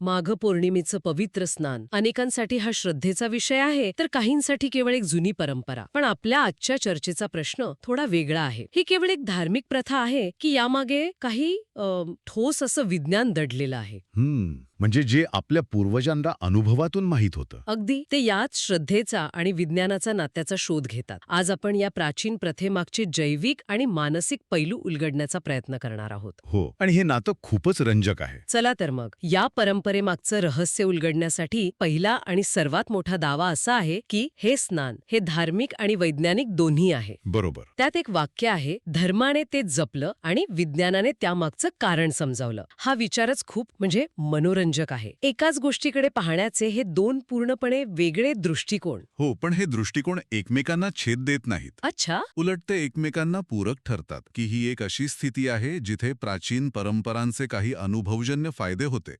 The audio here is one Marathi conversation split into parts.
माघ पौर्णिमेचं पवित्र स्नान. अनेकांसाठी हा श्रद्धेचा विषय आहे तर काहींसाठी केवळ एक जुनी परंपरा. पण आपल्या आजच्या चर्चेचा प्रश्न थोडा वेगळा आहे. ही केवळ एक धार्मिक प्रथा आहे की यामागे काही ठोस असं विज्ञान दडलेलं आहे. हम्म. म्हणजे जे आपल्या पूर्वजांना अनुभवातून माहीत होतं. अगदी. ते याच श्रद्धेचा आणि विज्ञानाचा नात्याचा शोध घेतात. आज आपण या प्राचीन प्रथेमागचे जैविक आणि मानसिक पैलू उलगडण्याचा प्रयत्न करणार आहोत. हो. आणि हे नातं खूपच रंजक आहे. चला तर मग. या परंपरेमागचं रहस्य उलगडण्यासाठी पहिला आणि सर्वात मोठा दावा असा आहे की हे स्नान हे धार्मिक आणि वैज्ञानिक दोन्ही आहे. बरोबर. त्यात एक वाक्य आहे धर्माने ते जपलं आणि विज्ञानाने त्यामागचं कारण समजावलं. हा विचारच खूप म्हणजे मनोरंजक आहे. एकाच गोष्टीकडे पाहण्याचे हे दोन पूर्णपणे वेगळे दृष्टिकोन. हो पण हे दृष्टिकोन एकमेकांना छेद देत नाहीत. अच्छा. उलट ते एकमेकांना पूरक ठरतात की ही एक अशी स्थिती आहे जिथे प्राचीन परंपरांचे काही अनुभवजन्य फायदे होते.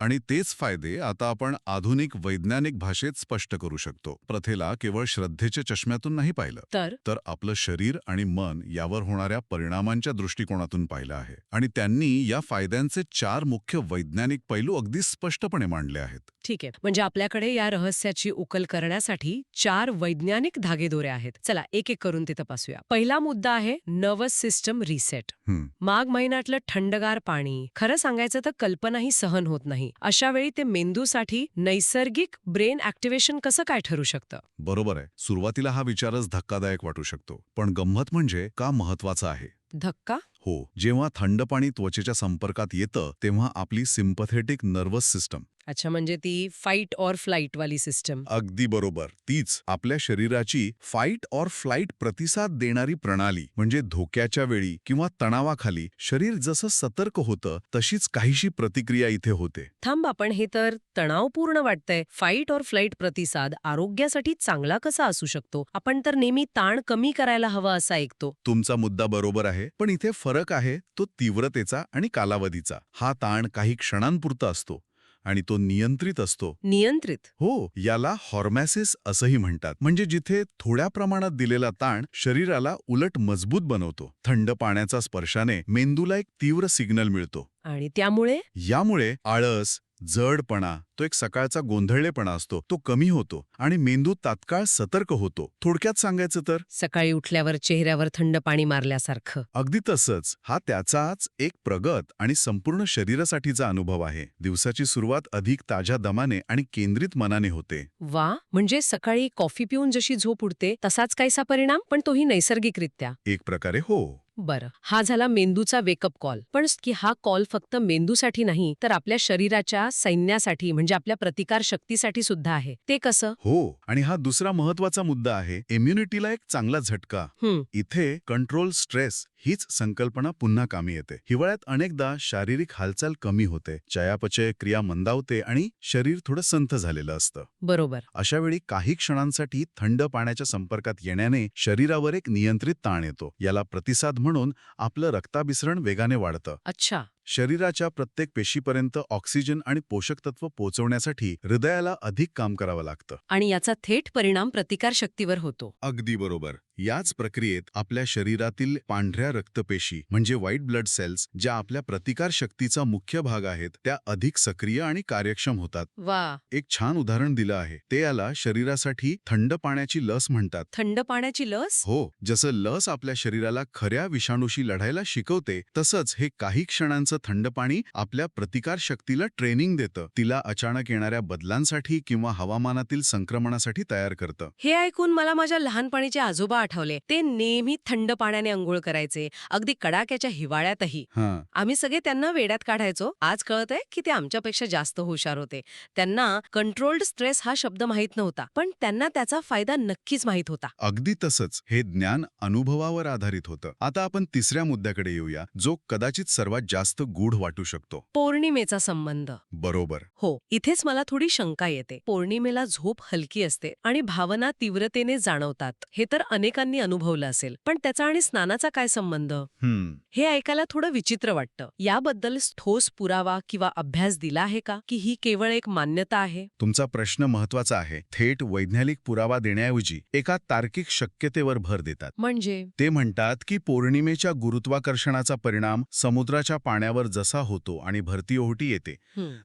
आणि तेच फायदे आता आपण आधुनिक वैज्ञानिक भाषेत स्पष्ट करू शकतो. प्रथेला केवळ श्रद्धेच्या चष्म्यातून नाही पाहिलं. तर? तर आपलं शरीर आणि मन यावर होणाऱ्या परिणामांच्या दृष्टिकोनातून पाहिलं आहे. आणि त्यांनी या फायद्यांचे चार मुख्य वैज्ञानिक पैलू अगदी स्पष्टपणे मांडले आहेत. ठीक आहे. म्हणजे आपल्याकडे या रहस्याची उकल करण्यासाठी चार वैज्ञानिक धागेदोरे आहेत. चला एक एक करून ते तपासूया. पहिला मुद्दा आहे नर्वस सिस्टम रिसेट. माघ महिन्यातलं थंडगार पाणी. खरं सांगायचं तर कल्पनाही सहन होत नाही. अशा वेळी ते मेंदूसाठी नैसर्गिक ब्रेन ऍक्टिव्हेशन कसं काय ठरू शकतं? बरोबर आहे. सुरुवातीला हा विचारच धक्कादायक वाटू शकतो. पण गंमत म्हणजे का महत्त्वाचा आहे? धक्का? हो जेव्हा थंड पाणी त्वचेच्या संपर्कात येतं तेव्हा आपली सिम्पथेटिक नर्वस सिस्टम. अच्छा म्हणजे ती फाईट ऑर फ्लाईट वाली सिस्टम अगदी बरोबर. तीच आपल्या शरीराची फाईट ऑर फ्लाईट प्रतिसाद देणारी प्रणाली म्हणजे धोक्याच्या वेळी किंवा तणावाखाली शरीर जसं सतर्क होतं तशीच काहीशी प्रतिक्रिया इथे होते. थांब आपण हे तर तणावपूर्ण वाटतंय. फाईट ऑर फ्लाईट प्रतिसाद आरोग्यासाठी चांगला कसा असू शकतो? आपण तर नेहमी ताण कमी करायला हवा असा ऐकतो. तुमचा मुद्दा बरोबर आहे पण इथे फरक आहे तो तीव्रतेचा आणि कालावधीचा. हा ताण काही क्षणांपुरता असतो. आणि तो नियंत्रित असतो. नियंत्रित. हो याला हॉर्मॅसिस असंही म्हणतात. म्हणजे जिथे थोड्या प्रमाणात दिलेला ताण शरीराला उलट मजबूत बनवतो. थंड पाण्याचा स्पर्शाने मेंदूला एक तीव्र सिग्नल मिळतो. आणि त्यामुळे? यामुळे आळस जडपणा तो एक सकाळचा गोंधळलेपणा असतो तो कमी होतो आणि मेंदू तात्काळ सतर्क होतो. थोडक्यात सांगायचं तर? सकाळी उठल्यावर चेहऱ्यावर थंड पाणी मारल्यासारखं. अगदी तसंच. हा त्याचाच एक प्रगत आणि संपूर्ण शरीरासाठीचा अनुभव आहे. दिवसाची सुरुवात अधिक ताज्या दमाने आणि केंद्रित मनाने होते. वा! म्हणजे सकाळी कॉफी पिऊन जशी झोप उडते तसाच काहीसा परिणाम पण तोही नैसर्गिकरित्या. एक प्रकारे हो. बरं. हा झाला मेंदूचा वेकअप कॉल पण की हा कॉल फक्त मेंदूसाठी नाही तर आपल्या शरीराच्या सैन्यासाठी म्हणजे आपल्या प्रतिकार शक्तीसाठी सुद्धा आहे. ते कसं? हो आणि हा दुसरा महत्त्वाचा मुद्दा आहे इम्युनिटीला एक चांगला झटका. इथे कंट्रोल स्ट्रेस हीच संकल्पना पुन्हा कामी येते. हिवाळ्यात अनेकदा शारीरिक हालचाल कमी होते चयापचय क्रिया मंदावते आणि शरीर थोडं संथ झालेलं असतं. बरोबर. अशा वेळी काही क्षणांसाठी थंड पाण्याच्या संपर्कात येण्याने शरीरावर एक नियंत्रित ताण येतो. याला प्रतिसाद म्हणून आपलं रक्ताभिसरण वेगाने वाढतं. अच्छा. शरीराच्या प्रत्येक पेशीपर्यंत ऑक्सिजन आणि पोषक तत्व पोहोचवण्यासाठी हृदयाला अधिक काम करावं लागतं. आणि याचा थेट परिणाम प्रतिकार शक्तीवर होतो. अगदी बरोबर. याच प्रक्रियेत आपल्या शरीरातील पांढऱ्या रक्तपेशी म्हणजे व्हाईट ब्लड सेल्स ज्या आपल्या प्रतिकार शक्तीचा मुख्य भाग आहेत त्या अधिक सक्रिय आणि कार्यक्षम होतात. वा. एक छान उदाहरण दिलं आहे. ते याला शरीरासाठी थंड पाण्याची लस म्हणतात. थंड पाण्याची लस? हो जसं लस आपल्या शरीराला खऱ्या विषाणूशी लढायला शिकवते तसंच हे काही क्षणांचं थंड पाणी आपल्या प्रतिकार शक्तीला ट्रेनिंग देतं. तिला अचानक येणाऱ्या बदलांसाठी किंवा हवामानातील संक्रमणासाठी तयार करतं. हे ऐकून मला माझ्या लहानपणीचे आजोबा आठवले. ते नेहमी थंड पाण्याने अंघोळ करायचे. अगदी कडाक्याच्या हिवाळ्यातही. हां. आम्ही सगळे त्यांना वेड्यात काढायचो. आज कळतंय की ते आमच्यापेक्षा जास्त हुशार होते. त्यांना कंट्रोल्ड स्ट्रेस हा शब्द माहीत नव्हता पण त्यांना त्याचा फायदा नक्कीच माहीत होता. अगदी तसंच. हे ज्ञान अनुभवावर आधारित होतं. आता आपण तिसऱ्या मुद्द्याकडे येऊया जो कदाचित सर्वात जास्त गूढ वाटू शकतो. पौर्णिमेचा संबंध. बरोबर. हो इथेच मला थोडी शंका येते. पौर्णिमेला झोप हलकी असते आणि भावना तीव्रतेने जाणवतात. हे तर अनेकांना अनुभवलं असेल. पण त्याचा आणि स्नानाचा काय संबंध? हम्म. हे ऐकायला थोडं विचित्र वाटतं. याबद्दल ठोस पुरावा किंवा अभ्यास दिला आहे का? की ही केवळ एक मान्यता आहे? तुमचा प्रश्न महत्त्वाचा आहे. थेट वैज्ञानिक पुरावा देण्याऐवजी एका तार्किक शक्यतेवर भर देतात. म्हणजे? ते म्हणतात की पौर्णिमेच्या गुरुत्वाकर्षणाचा परिणाम समुद्राच्या पाण्यावर जसा होतो आणि भरती ओहोटी येते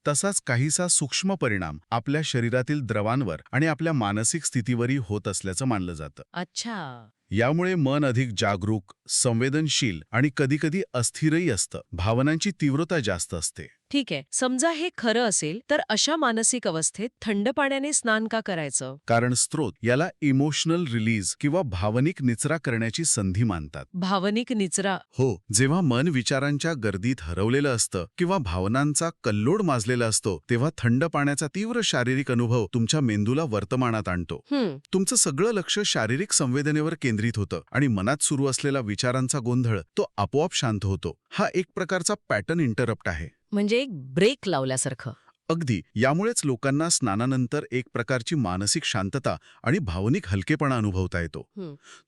तसाच काहीसा सूक्ष्म परिणाम आपल्या शरीरातील द्रवांवर आणि आपल्या मानसिक स्थितीवरही होत असल्याचं मानलं जातं. अच्छा. यामुळे मन अधिक जागरूक संवेदनशील आणि कधीकधी अस्थिरही असतं. भावनांची तीव्रता जास्त असते. ठीक आहे समजा हे खरं असेल तर अशा मानसिक अवस्थेत थंड पाण्याने स्नान का करायचं? कारण स्त्रोत याला इमोशनल रिलीज किंवा भावनिक निचरा करण्याची संधी मानतात. भावनिक निचरा. हो जेव्हा मन विचारांच्या गर्दीत हरवलेलं असतं किंवा भावनांचा कल्लोड माजलेला असतो तेव्हा थंड पाण्याचा तीव्र शारीरिक अनुभव तुमच्या मेंदूला वर्तमानात आणतो. तुमचं सगळं लक्ष शारीरिक संवेदनेवर केंद्रित होतं आणि मनात सुरू असलेला विचारांचा गोंधळ तो आपोआप शांत होतो. हा एक प्रकारचा पॅटर्न इंटरप्ट आहे. म्हणजे एक ब्रेक लावल्यासारखं. अगदी. यामुळेच लोकांना स्नानानंतर एक प्रकारची मानसिक शांतता आणि भावनिक हलकेपणा अनुभवता येतो.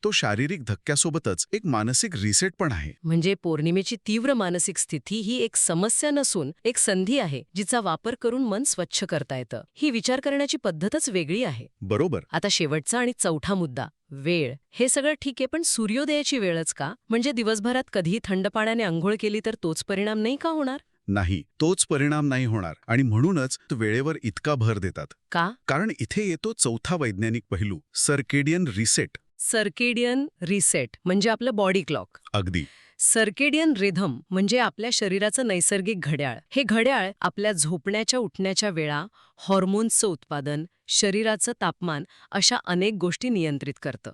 तो शारीरिक धक्क्यासोबतच एक मानसिक रिसेट पण आहे. म्हणजे पौर्णिमेची तीव्र मानसिक स्थिती ही एक समस्या नसून एक संधी आहे जिचा वापर करून मन स्वच्छ करता येतं. ही विचार करण्याची पद्धतच वेगळी आहे. बरोबर. आता शेवटचा आणि चौथा मुद्दा वेळ. हे सगळं ठीक आहे पण सूर्योदयाची वेळच का? म्हणजे दिवसभरात कधीही थंड पाण्याने अंघोळ केली तर तोच परिणाम नाही का होणार? नाही तोच परिणाम नाही होणार. आणि म्हणूनच वेळेवर इतका भर देतात. का? कारण इथे येतो चौथा वैज्ञानिक पैलू सर्केडियन रिसेट. सर्केडियन रिसेट म्हणजे आपलं बॉडी क्लॉक. अगदी. सर्केडियन रिधम म्हणजे आपल्या शरीराचं नैसर्गिक घड्याळ. हे घड्याळ आपल्या झोपण्याच्या उठण्याच्या वेळा हॉर्मोन्सचं उत्पादन शरीराचं तापमान अशा अनेक गोष्टी नियंत्रित करतं.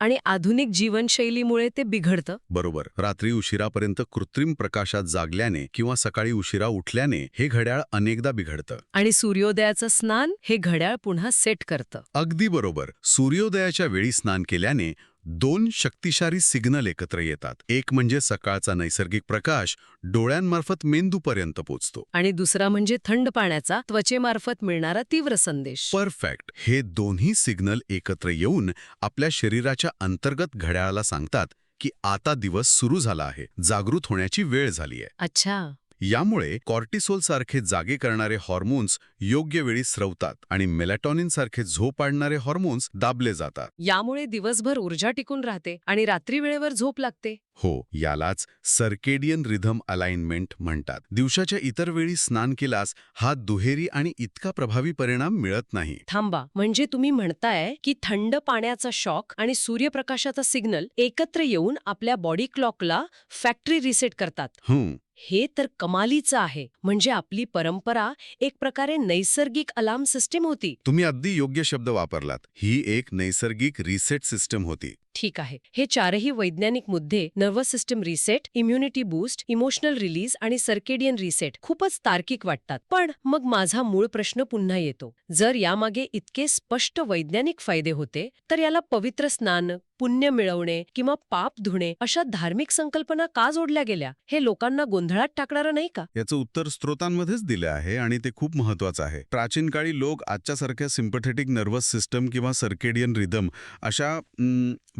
आणि आधुनिक जीवनशैलीमुळे ते बिघडतं. बरोबर. रात्री उशिरापर्यंत कृत्रिम प्रकाशात जागल्याने किंवा सकाळी उशिरा उठल्याने हे घड्याळ अनेकदा बिघडतं. आणि सूर्योदयाचं स्नान हे घड्याळ पुन्हा सेट करतं. अगदी बरोबर. सूर्योदयाच्या वेळी स्नान केल्याने दोन शक्तिशाली सिग्नल एकत्र येतात. एक म्हणजे सकाळचा नैसर्गिक प्रकाश डोळ्यांमार्फत मेंदूपर्यंत पोचतो. आणि दुसरा म्हणजे थंड पाण्याचा त्वचेमार्फत मिळणारा तीव्र संदेश. परफेक्ट. हे दोन्ही सिग्नल एकत्र येऊन आपल्या शरीराच्या अंतर्गत घड्याळाला सांगतात की आता दिवस सुरू झाला आहे. जागृत होण्याची वेळ झाली आहे. अच्छा. यामुळे कॉर्टिसोल सारखे जागे करणारे हॉर्मोन्स योग्य वेळी स्रवतात आणि मेलॅटॉनिन सारखे झोप आणणारे हॉर्मोन्स दाबले जातात. यामुळे दिवसभर ऊर्जा टिकून राहते आणि रात्री वेळेवर झोप लागते. हो यालाच सर्केडियन रिधम अलाइनमेंट म्हणतात. दिवसाच्या इतर वेळी स्नान केल्यास हा दुहेरी आणि इतका प्रभावी परिणाम मिळत नाही. थांबा म्हणजे तुम्ही म्हणताय की थंड पाण्याचा शॉक आणि सूर्यप्रकाशाचा सिग्नल एकत्र येऊन आपल्या बॉडी क्लॉकला फॅक्टरी रिसेट करतात. हं हे तर कमालीचं आहे. म्हणजे आपली परंपरा एक प्रकारे नैसर्गिक अलार्म सिस्टीम होती. तुम्ही अगदी योग्य शब्द वापरलात. ही एक नैसर्गिक रिसेट सिस्टम होती. ठीक आहे. हे चारही वैज्ञानिक मुद्दे nervous system reset immunity boost emotional release आणि सर्केडियन रिसेट खूपच तार्किक वाटतात. पण मग माझा मूळ प्रश्न पुन्हा येतो. जर यामागे इतके स्पष्ट वैज्ञानिक फायदे होते तर याला पवित्र स्नान पुण्य मिळवणे किंवा पाप धुणे अशा धार्मिक संकल्पना का जोडल्या गेल्या? हे लोकांना गोंधळात टाकणारं नाही का? याचं उत्तर स्त्रोतांमध्येच दिलं आहे आणि ते खूप महत्वाचं आहे. प्राचीन काळी लोक आजच्यासारख्या सिम्पथेटिक नर्वस सिस्टम किंवा सर्केडियन रिदम अशा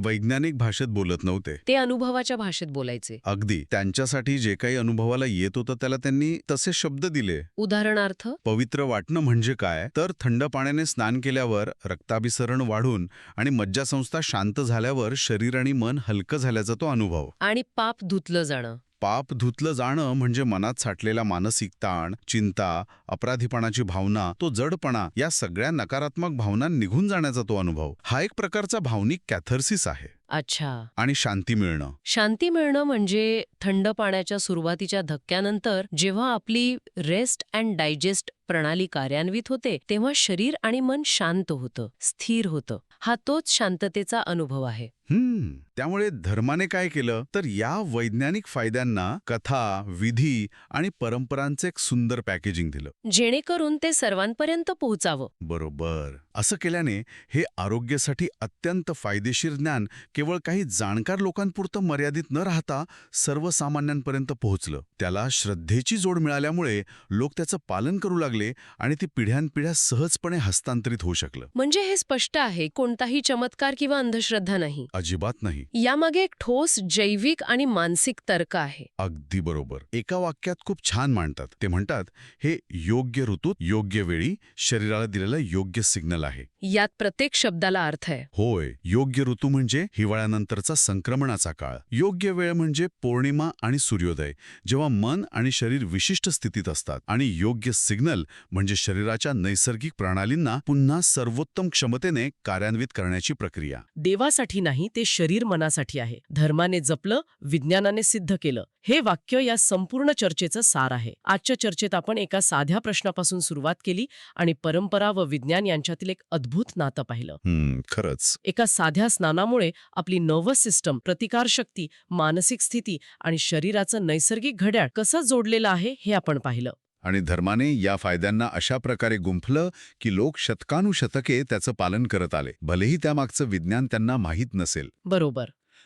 वैज्ञानिक भाषेत बोलत नव्हते. ते अनुभवाच्या भाषेत बोलायचे. अगदी. त्यांच्यासाठी जे काही अनुभवाला येत होतं त्याला त्यांनी तसे शब्द दिले. उदाहरणार्थ? पवित्र वाटणं म्हणजे काय? तर थंड पाण्याने स्नान केल्यावर रक्ताभिसरण वाढून आणि मज्जासंस्था शांत झाल्यावर शरीर आणि मन हलकं झाल्याचा तो अनुभव. आणि पाप धुतलं जाणं. पाप धुतलं जाणं म्हणजे मनात साठलेला मानसिक ताण चिंता अपराधीपणाची भावना तो जडपणा या सगळ्या नकारात्मक भावना निघून जाण्याचा तो अनुभव. हा एक प्रकारचा भावनिक कॅथर्सिस आहे. अच्छा. आणि शांती मिळणं. शांती मिळणं म्हणजे थंड पाण्याच्या सुरुवातीच्या धक्क्यानंतर जेव्हा आपली रेस्ट अँड डायजेस्ट प्रणाली कार्यान्वित होते तेव्हा शरीर आणि मन शांत होतं स्थिर होतं. हा तोच शांततेचा अनुभव आहे. हम्म. त्यामुळे धर्माने काय केलं? तर या वैज्ञानिक फायद्यांना कथा विधी आणि परंपरांचे एक सुंदर पॅकेजिंग दिलं. जेणेकरून ते सर्वांपर्यंत पोहोचावं. बरोबर. असं केल्याने हे आरोग्यासाठी अत्यंत फायदेशीर ज्ञान केवळ काही जाणकार लोकांपुरतं मर्यादित न राहता सर्वसामान्यांपर्यंत पोहोचलं. त्याला श्रद्धेची जोड मिळाल्यामुळे लोक त्याचं पालन करू लागले आणि ती पिढ्यानपिढ्या सहजपणे हस्तांतरित होऊ शकलं. म्हणजे हे स्पष्ट आहे कोणताही चमत्कार किंवा अंधश्रद्धा नाही. अजिबात नाही. यामागे एक ठोस जैविक आणि मानसिक तर्क आहे. अगदी बरोबर. एका वाक्यात खूप छान मांडतात. ते म्हणतात हे योग्य ऋतूत योग्य वेळी शरीराला दिलेला योग्य सिग्नल आहे. यात प्रत्येक शब्दाला अर्थ आहे. होय. योग्य ऋतू म्हणजे हिवाळ्यानंतरचा संक्रमणाचा काळ. योग्य वेळ म्हणजे पौर्णिमा आणि सूर्योदय जेव्हा मन आणि शरीर विशिष्ट स्थितीत असतात. आणि योग्य सिग्नल म्हणजे शरीराच्या नैसर्गिक प्रणालींना पुन्हा सर्वोत्तम क्षमतेने कार्यान्वित करण्याची प्रक्रिया. देवासाठी नाही ते शरीर मनासाठी आहे. धर्माने जपलं विज्ञानाने सिद्ध केलं. हे वाक्य या संपूर्ण चर्चेचं सार आहे. आजच्या चर्चेत आपण एका साध्या प्रश्नापासून सुरुवात केली आणि परंपरा व विज्ञान यांच्यातील एक अद्भुत नातं पाहिलं. हम्म खरंच. एका साध्या स्नानामुळे आपली नर्वस सिस्टम प्रतिकारशक्ती मानसिक स्थिती आणि शरीराचं नैसर्गिक घड्याळ कसं जोडलेलं आहे हे आपण पाहिलं. आणि धर्माने या फायद्यांना अशा प्रकारे गुंफलं की लोक शतकानुशतके त्याचं पालन करत आले. भलेही त्यामागचं विज्ञान त्यांना माहीत नसेल. बरोबर.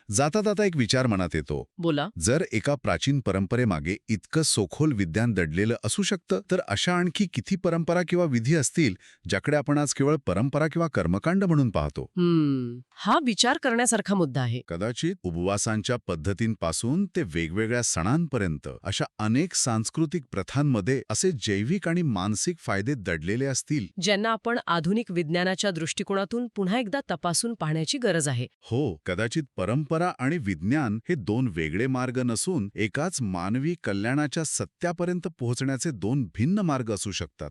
जाता जाता एक विचार मनात येतो. बोला. जर एका प्राचीन परंपरेमागे इतकं सोखोल विज्ञान दडलेलं असू शकतं तर अशा आणखी किती परंपरा किंवा विधी असतील ज्याकडे आपण आज केवळ परंपरा किंवा कर्मकांड म्हणून पाहतो? हा विचार करण्यासारखा मुद्दा आहे. कदाचित उपवासांच्या पद्धतींपासून ते वेगवेगळ्या सणांपर्यंत अशा अनेक सांस्कृतिक प्रथांमध्ये असे जैविक आणि मानसिक फायदे दडलेले असतील? ज्यांना आपण आधुनिक विज्ञानाच्या दृष्टिकोनातून पुन्हा एकदा तपासून पाहण्याची गरज आहे. हो कदाचित परंपरा आणि विज्ञान हे दोन वेगळे मार्ग नसून एकाच मानवी कल्याणाच्या सत्यापर्यंत पोहोचण्याचे दोन भिन्न मार्ग असू शकतात.